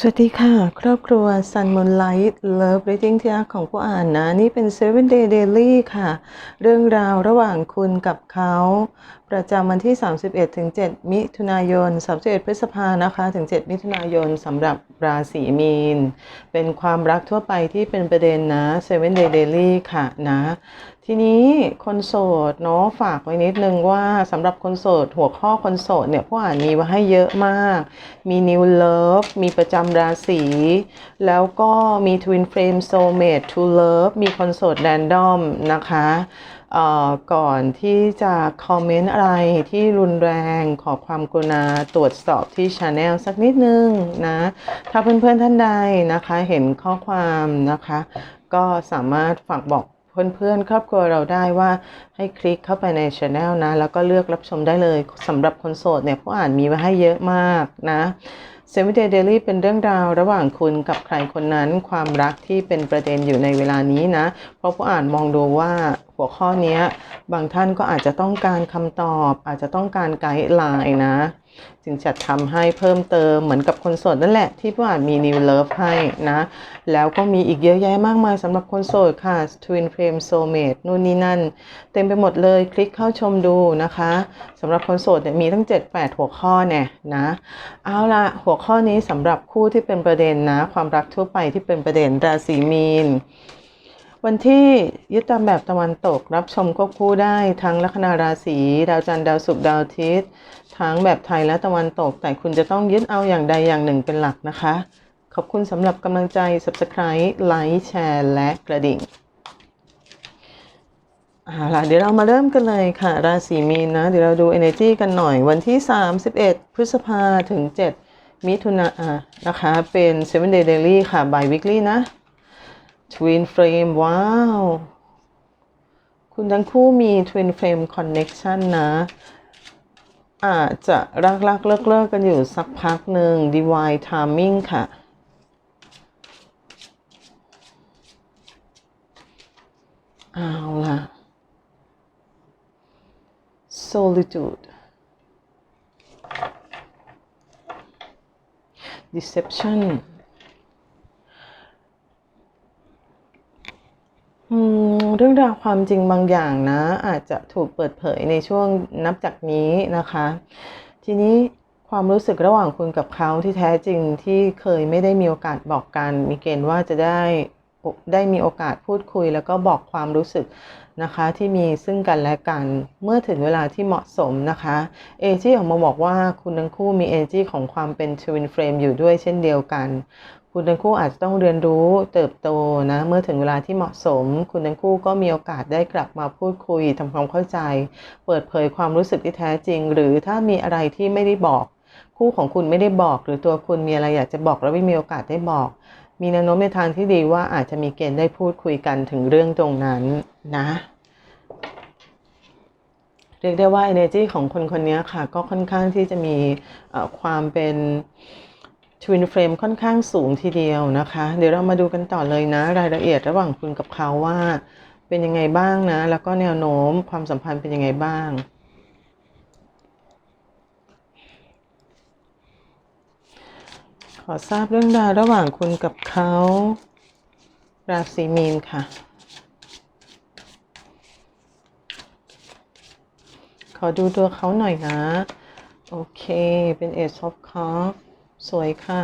สวัสดีค่ะ ครอบครัว Sun Moonlight Love Reading ที่รักของผู้อ่านนะ นี่เป็น Seven Day Daily ค่ะ เรื่องราวระหว่างคุณกับเขา ประจำวันที่ 31 ถึง 7 มิถุนายน 31 พฤษภานะคะ ถึง 7 มิถุนายนสำหรับราศีมีน เป็นความรักทั่วไปที่เป็นประเด็นนะ Seven Day Daily ค่ะนะ ทีนี้คนโสดเนาะฝากไว้นิดนึงว่าสำหรับคนโสด หัวข้อคนโสดเนี่ยผู้อ่านมีไว้ให้เยอะมาก มี New Love มีประจำราศีแล้วก็มี Twin Flame Soulmate To Love มีคนโสด Random นะคะเอ่อก่อนที่จะคอมเมนต์อะไรที่รุนแรงขอความกรุณาตรวจสอบที่ Channel สักนิดนึงนะ ถ้าเพื่อนๆท่านใดนะคะเห็นข้อความนะคะ ก็สามารถฝากบอก เพื่อนๆ ครอบครัวเราได้ว่าให้คลิกเข้าไปใน Channel นะ แล้วก็เลือกรับชมได้เลยสำหรับคนโสดเนี่ยผู้อ่านมีไว้ให้เยอะมากนะเซมิเดย์เดลี่เป็นเรื่องราวระหว่างคุณกับใครคนนั้น ความรักที่เป็นประเด็นอยู่ในเวลานี้นะ เพราะผู้อ่านมองดูว่าหัวข้อนี้บางท่านก็อาจจะต้องการคำตอบ อาจจะต้องการไกด์ไลน์นะ จึงจัดทำให้เพิ่มเติมเหมือนกับคนโสดนั่นแหละ ที่ผู้อ่านมี New Love ให้นะ แล้วก็มีอีกเยอะแยะมากมายสำหรับคนโสดค่ะ Twin Flame Soulmate นู่นนี่นั่น เต็มไปหมดเลยคลิกเข้าชมดูนะคะสำหรับคนโสดเนี่ยมีทั้ง 7-8 หัวข้อเนี่ยนะ เอาละหัวข้อนี้สำหรับคู่ที่เป็นประเด็นนะ ความรักทั่วไปที่เป็นประเด็นราศีมีน วันที่ยึดตามแบบตะวันตกรับชมควบคู่ได้ทั้งลัคนาราศีดาวจันทร์ดาวศุกร์ดาวอาทิตย์ทั้งแบบไทยและตะวันตก แต่คุณจะต้องยึดเอาอย่างใดอย่างหนึ่งเป็นหลักนะคะ ขอบคุณสำหรับกำลังใจ Subscribe ไลค์แชร์และกระดิ่งเอาล่ะเดี๋ยวเรามาเริ่มกันเลยค่ะ ราศีมีนนะ เดี๋ยวเราดู energy กันหน่อยวันที่ 31 พฤษภาถึง 7 มิถุนาอ่านะคะ เป็น 7 day daily ค่ะ by weekly นะ Twin Flame ว้าว คุณทั้งคู่มี Twin Flame Connection นะ อาจจะรักรักเลิกเลิกกันอยู่สักพักหนึ่ง Divine Timing ค่ะ เอาล่ะ Solitude Deception อืม เรื่องราวความจริงบางอย่างนะ อาจจะถูกเปิดเผยในช่วงนับจากนี้นะคะ ทีนี้ความรู้สึกระหว่างคุณกับเขาที่แท้จริงที่เคยไม่ได้มีโอกาสบอกกัน มีเกณฑ์ว่าจะได้ได้มีโอกาสพูดคุย แล้วก็บอกความรู้สึกนะคะ ที่มีซึ่งกันและกันเมื่อถึงเวลาที่เหมาะสมนะคะเอจี้ออกมาบอกว่าคุณทั้งคู่มีเอจี้ของความเป็นทวินเฟรมอยู่ด้วยเช่นเดียวกัน คุณทั้งคู่อาจจะต้องเรียนรู้เติบโตนะ เมื่อถึงเวลาที่เหมาะสม คุณทั้งคู่ก็มีโอกาสได้กลับมาพูดคุยทำความเข้าใจ เปิดเผยความรู้สึกที่แท้จริง หรือถ้ามีอะไรที่ไม่ได้บอก คู่ของคุณไม่ได้บอก หรือตัวคุณมีอะไรอยากจะบอกแล้วไม่มีโอกาสได้บอก มีแนวโน้มในทางที่ดีว่าอาจจะมีเกณฑ์ได้พูดคุยกันถึงเรื่องตรงนั้นนะเรียกได้ว่า energy ของคนคนนี้ค่ะ ก็ค่อนข้างที่จะมีความเป็น Twin Flame ค่อนข้างสูงทีเดียวนะคะ เดี๋ยวเรามาดูกันต่อเลยนะ รายละเอียดระหว่างคุณกับเขาว่า เป็นยังไงบ้างนะ แล้วก็แนวโน้มความสัมพันธ์เป็นยังไงบ้างขอทราบเรื่องราวระหว่างคุณกับเขา ราศีมีนค่ะ ขอดูตัวเขาหน่อยนะ โอเค เป็น Ace of Cups สวยค่ะ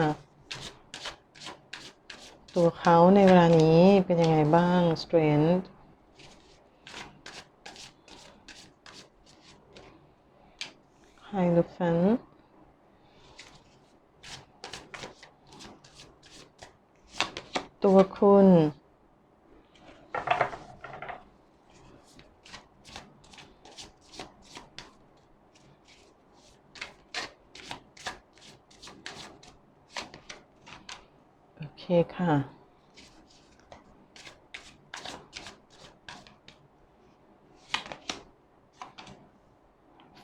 ตัวเขาในเวลานี้เป็นยังไงบ้าง Strength ไฮลูฟันตัวคุณ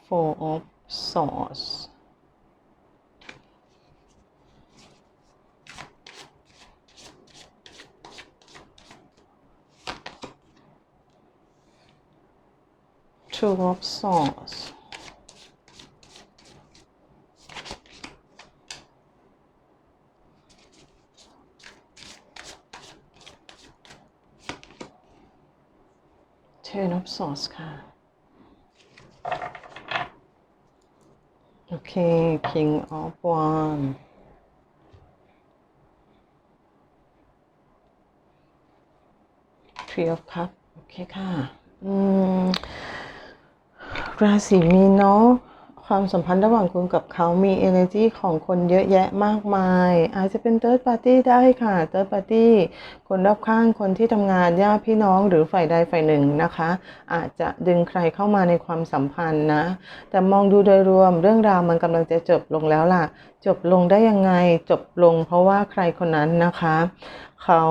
four of sauce. two of sauce. ten of swords ค่ะ King King of One Three of Cups โอเคค่ะ อืม ราศีมีนเนาะ ความสัมพันธ์ระหว่างคุณกับเขามี energy ของคนเยอะแยะมากมาย อาจจะเป็น third party ได้ค่ะ third party คนรอบข้างคนที่ทำงานญาติพี่น้องหรือฝ่ายใดฝ่ายหนึ่งนะคะ อาจจะดึงใครเข้ามาในความสัมพันธ์นะ แต่มองดูโดยรวมเรื่องราวมันกำลังจะจบลงแล้วล่ะ จบลงได้ยังไงจบลง เพราะว่าใครคนนั้นนะคะ เขา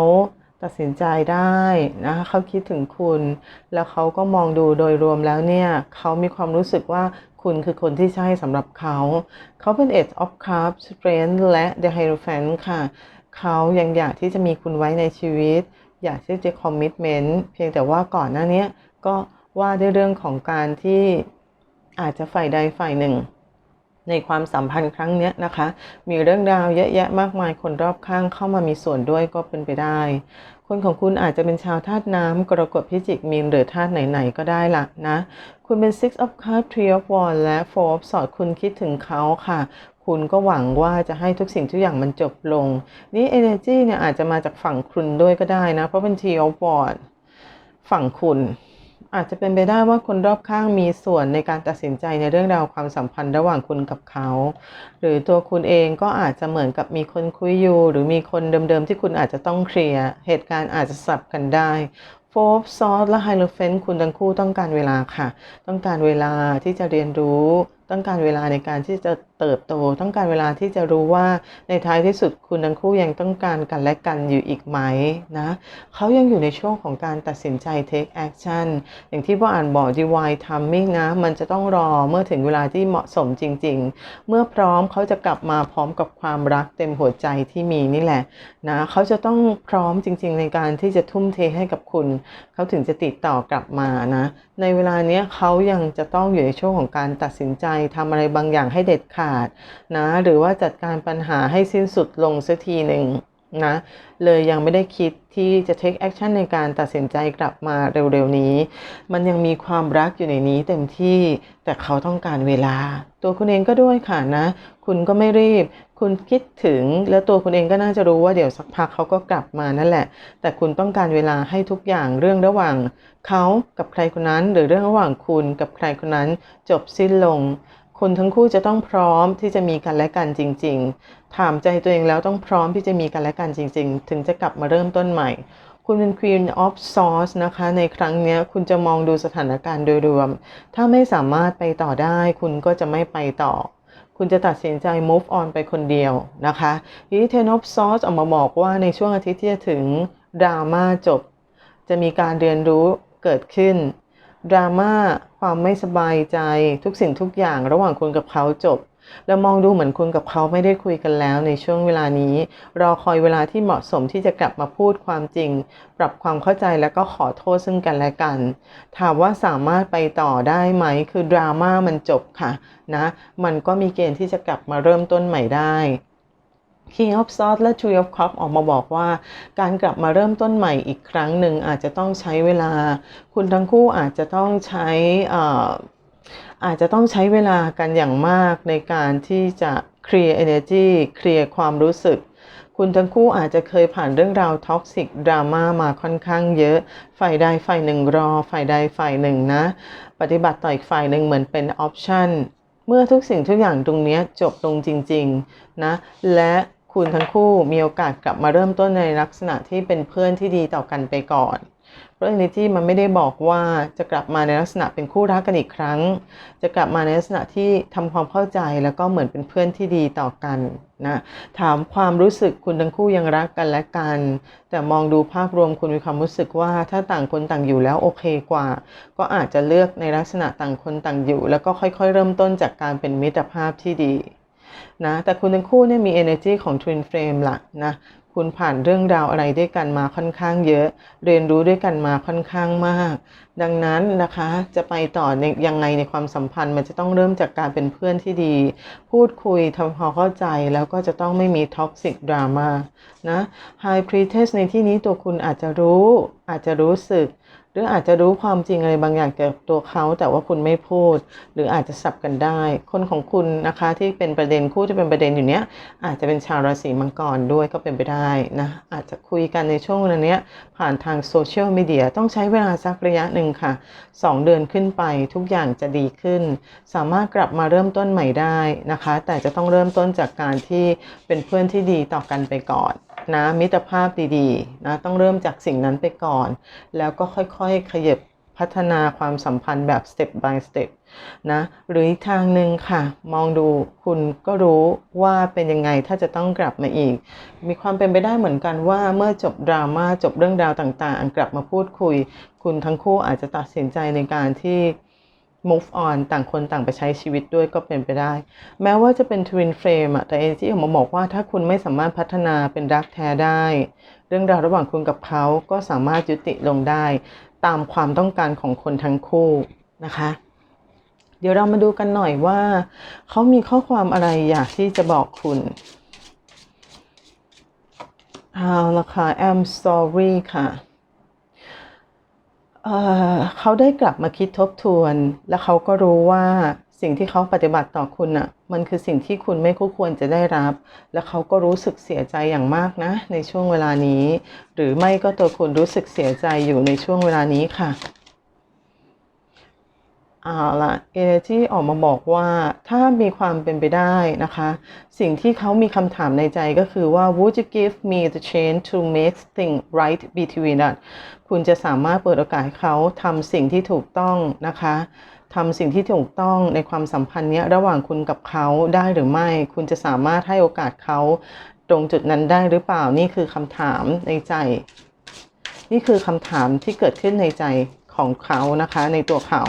ตัดสินใจได้นะเขาคิดถึงคุณ แล้วเขาก็มองดูโดยรวมแล้วเนี่ยเขามีความรู้สึกว่าคุณคือคนที่ใช่สำหรับเขา เขาเป็น Eight of Cups Strength และ The Hierophant ค่ะ เขายังอยากที่จะมีคุณไว้ในชีวิต อยากที่จะ commitment เพียงแต่ว่าก่อนหน้านี้ก็ว่าด้วยเรื่องของการที่อาจจะฝ่ายใดฝ่ายหนึ่ง ในความสัมพันธ์ครั้งนี้นะคะ มีเรื่องราวเยอะแยะมากมายคนรอบข้างเข้ามามีส่วนด้วยก็เป็นไปได้ คนของคุณอาจจะเป็นชาวธาตุน้ำกรกฎพิจิกมีนหรือธาตุไหนๆก็ได้ละนะ คุณเป็น Six of Cups Three of Wands และ Four of Swords คุณคิดถึงเขาค่ะคุณก็หวังว่าจะให้ทุกสิ่งทุกอย่างมันจบลง นี่ energy เนี่ยอาจจะมาจากฝั่งคุณด้วยก็ได้นะ เพราะเป็น Three of Wands ฝั่งคุณ อาจจะเป็นไปได้ว่าคนรอบข้างมีส่วนในการตัดสินใจในเรื่องราวความสัมพันธ์ระหว่างคุณกับเขา หรือตัวคุณเองก็อาจจะเหมือนกับมีคนคุยอยู่ หรือมีคนเดิมๆที่คุณอาจจะต้องเคลียร์เหตุการณ์อาจจะสับกันได้โฟบซอสและไฮโลเฟนคุณทั้งคู่ต้องการเวลาค่ะ ต้องการเวลาที่จะเรียนรู้ ต้องการเวลาในการที่จะเติบโต ต้องการเวลาที่จะรู้ว่าในท้ายที่สุดคุณทั้งคู่ยังต้องการกันและกันอยู่อีกไหมนะเขายังอยู่ในช่วงของการตัดสินใจ take action อย่างที่ว่าอ่านบอก divine timing นะ มันจะต้องรอเมื่อถึงเวลาที่เหมาะสมจริง ๆ เมื่อพร้อมเขาจะกลับมาพร้อมกับความรักเต็มหัวใจที่มีนี่แหละนะเขาจะต้องพร้อมจริง ๆ ในการที่จะทุ่มเทให้กับคุณ เขาถึงจะติดต่อกลับมานะในเวลานี้เขายังจะต้องอยู่ในช่วงของการตัดสินใจทำอะไรบางอย่างให้เด็ดขาดนะหรือว่าจัดการปัญหาให้สิ้นสุดลงสักทีหนึ่งนะเลยยังไม่ได้คิดที่จะ take action ในการตัดสินใจกลับมาเร็วๆนี้ มันยังมีความรักอยู่ในนี้เต็มที่แต่เขาต้องการเวลา ตัวคุณเองก็ด้วยค่ะนะ คุณก็ไม่รีบ คุณคิดถึงแล้วตัวคุณเองก็น่าจะรู้ว่าเดี๋ยวสักพักเขาก็กลับมานั่นแหละ แต่คุณต้องการเวลาให้ทุกอย่างเรื่องระหว่างเขากับใครคนนั้น หรือเรื่องระหว่างคุณกับใครคนนั้นจบสิ้นลง คนทั้งคู่จะต้องพร้อมที่จะมีกันและกันจริง ๆ ถามใจตัวเองแล้วต้องพร้อมที่จะมีกันและกันจริง ๆ ถึงจะกลับมาเริ่มต้นใหม่ คุณเป็น Queen of Swords นะคะ ในครั้งนี้คุณจะมองดูสถานการณ์โดยรวม ถ้าไม่สามารถไปต่อได้ คุณก็จะไม่ไปต่อ คุณจะตัดสินใจ move on ไปคนเดียวนะคะทีนี้ Ten of Swords ออกมาบอกว่าในช่วงอาทิตย์ที่จะถึงดราม่าจบ จะมีการเรียนรู้เกิดขึ้นดราม่า ความไม่สบายใจทุกสิ่งทุกอย่างระหว่างคุณกับเขาจบ แล้วมองดูเหมือนคุณกับเขาไม่ได้คุยกันแล้วในช่วงเวลานี้ รอคอยเวลาที่เหมาะสมที่จะกลับมาพูดความจริง ปรับความเข้าใจแล้วก็ขอโทษซึ่งกันและกัน ถามว่าสามารถไปต่อได้ไหม คือดราม่ามันจบค่ะนะ มันก็มีเกณฑ์ที่จะกลับมาเริ่มต้นใหม่ได้ King of s o r t และ Tree of Cup ออกมาบอกว่า การกลับมาเริ่มต้นใหม่อีกครั้งหนึ่งอาจจะต้องใช้เวลา คุณทั้งคู่อาจจะต้องใช้อ่ออาจจะต้องใช้เวลากันอย่างมากในการที่จะเคลียร์ energy เคลียร์ความรู้สึก คุณทั้งคู่อาจจะเคยผ่านเรื่องราวท็อกซิกดราม่ามาค่อนข้างเยอะ ฝ่ายใดฝ่ายหนึ่งรอ ฝ่ายใดฝ่ายหนึ่งนะ ปฏิบัติต่ออีกฝ่ายหนึ่งเหมือนเป็นออปชันเมื่อทุกสิ่งทุกอย่างตรงนี้จบลงจริง ๆ นะ และ คุณทั้งคู่มีโอกาสกลับมาเริ่มต้นในลักษณะที่เป็นเพื่อนที่ดีต่อกันไปก่อน เพราะ Energy มันไม่ได้บอกว่าจะกลับมาในลักษณะเป็นคู่รักกันอีกครั้ง จะกลับมาในลักษณะที่ทำความเข้าใจแล้วก็เหมือนเป็นเพื่อนที่ดีต่อกันนะถามความรู้สึกคุณทั้งคู่ยังรักกันและกัน แต่มองดูภาพรวมคุณมีความรู้สึกว่าถ้าต่างคนต่างอยู่แล้วโอเคกว่า ก็อาจจะเลือกในลักษณะต่างคนต่างอยู่ แล้วก็ค่อยๆ เริ่มต้นจากการเป็นมิตรภาพที่ดี นะแต่คุณทั้งคู่เนี่ยมี energy ของ Twin Flame หลักนะคุณผ่านเรื่องราวอะไรด้วยกันมาค่อนข้างเยอะ เรียนรู้ด้วยกันมาค่อนข้างมาก ดังนั้นนะคะจะไปต่อในยังไงในความสัมพันธ์ มันจะต้องเริ่มจากการเป็นเพื่อนที่ดี พูดคุยทำความเข้าใจแล้วก็จะต้องไม่มีท็อกซิกดราม่านะ High Priestess ในที่นี้ตัวคุณอาจจะรู้อาจจะรู้สึก รืออาจจะรู้ความจริงอะไรบางอย่างเกี่ยวกับตัวเขา แต่ว่าคุณไม่พูด หรืออาจจะสับกันได้ คนของคุณนะคะที่เป็นประเด็นคู่ที่เป็นประเด็นอยู่เนี้ยอาจจะเป็นชาวราศีมังกรด้วยก็เป็นไปได้นะอาจจะคุยกันในช่วงเวลาเนี้ยผ่านทางโซเชียลมีเดียต้องใช้เวลาสักระยะหนึ่งค่ะ 2 เดือนขึ้นไปทุกอย่างจะดีขึ้น สามารถกลับมาเริ่มต้นใหม่ได้นะคะ แต่จะต้องเริ่มต้นจากการที่เป็นเพื่อนที่ดีต่อกันไปก่อน นะมิตรภาพดีๆนะต้องเริ่มจากสิ่งนั้นไปก่อน แล้วก็ค่อยๆ ขยับพัฒนาความสัมพันธ์แบบ step by step นะหรืออีกทางหนึ่งค่ะ มองดูคุณก็รู้ว่าเป็นยังไงถ้าจะต้องกลับมาอีก มีความเป็นไปได้เหมือนกันว่าเมื่อจบดราม่าจบเรื่องราวต่างๆ กลับมาพูดคุย คุณทั้งคู่อาจจะตัดสินใจในการที่ move on ต่างคนต่างไปใช้ชีวิตด้วยก็เป็นไปได้ แม้ว่าจะเป็น twin flame อะแต่เอจี้ออกมาบอกว่าถ้าคุณไม่สามารถพัฒนาเป็นรักแท้ได้ เรื่องราวระหว่างคุณกับเขาก็สามารถยุติลงได้ ตามความต้องการของคนทั้งคู่นะคะเดี๋ยวเรามาดูกันหน่อยว่า เขามีข้อความอะไรอยากที่จะบอกคุณเอาละค่ะ I'm sorry ค่ะ เขาได้กลับมาคิดทบทวน และเขาก็รู้ว่าสิ่งที่เขาปฏิบัติต่อคุณน่ะ มันคือสิ่งที่คุณไม่คู่ควรจะได้รับ และเขาก็รู้สึกเสียใจอย่างมากนะ ในช่วงเวลานี้ หรือไม่ก็ตัวคุณรู้สึกเสียใจอยู่ในช่วงเวลานี้ค่ะเอาละเอเนจีออกมาบอกว่าถ้ามีความเป็นไปได้นะคะ สิ่งที่เขามีคำถามในใจก็คือว่า would you give me the chance to make things right between us คุณจะสามารถเปิดโอกาสเขาทำสิ่งที่ถูกต้องนะคะทำสิ่งที่ถูกต้องในความสัมพันธ์นี้ระหว่างคุณกับเขาได้หรือไม่ คุณจะสามารถให้โอกาสเขาตรงจุดนั้นได้หรือเปล่านี่คือคำถามในใจ นี่คือคำถามที่เกิดขึ้นในใจของเขานะคะ ในตัวเขา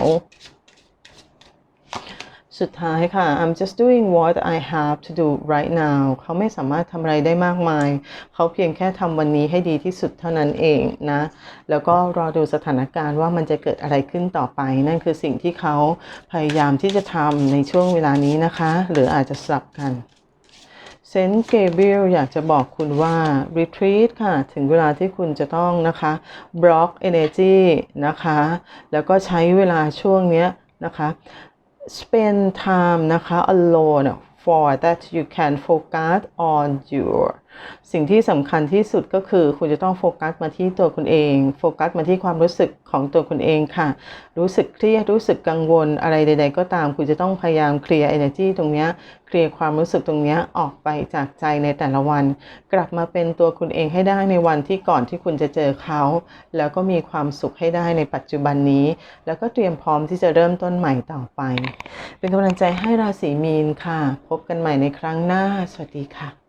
สุดท้ายค่ะ I'm just doing what I have to do right now เขาไม่สามารถทำอะไรได้มากมาย เขาเพียงแค่ทำวันนี้ให้ดีที่สุดเท่านั้นเองนะ แล้วก็รอดูสถานการณ์ว่ามันจะเกิดอะไรขึ้นต่อไป นั่นคือสิ่งที่เขาพยายามที่จะทำในช่วงเวลานี้นะคะ หรืออาจจะสลับกันเซนต์เกเบรียลอยากจะบอกคุณว่า retreat ค่ะ ถึงเวลาที่คุณจะต้องนะคะ block energy นะคะ แล้วก็ใช้เวลาช่วงเนี้ยนะคะ spend time นะคะ alone for that you can focus on your สิ่งที่สำคัญที่สุดก็คือคุณจะต้องโฟกัสมาที่ตัวคุณเอง โฟกัสมาที่ความรู้สึกของตัวคุณเองค่ะ รู้สึกเครียดรู้สึกกังวลอะไรใด ๆ ก็ตาม คุณจะต้องพยายามเคลียร์ energy ตรงนี้เคลียร์ความรู้สึกตรงนี้ออกไปจากใจในแต่ละวัน กลับมาเป็นตัวคุณเองให้ได้ในวันที่ก่อนที่คุณจะเจอเขา แล้วก็มีความสุขให้ได้ในปัจจุบันนี้ แล้วก็เตรียมพร้อมที่จะเริ่มต้นใหม่ต่อไป เป็นกำลังใจให้ราศีมีนค่ะ พบกันใหม่ในครั้งหน้า สวัสดีค่ะ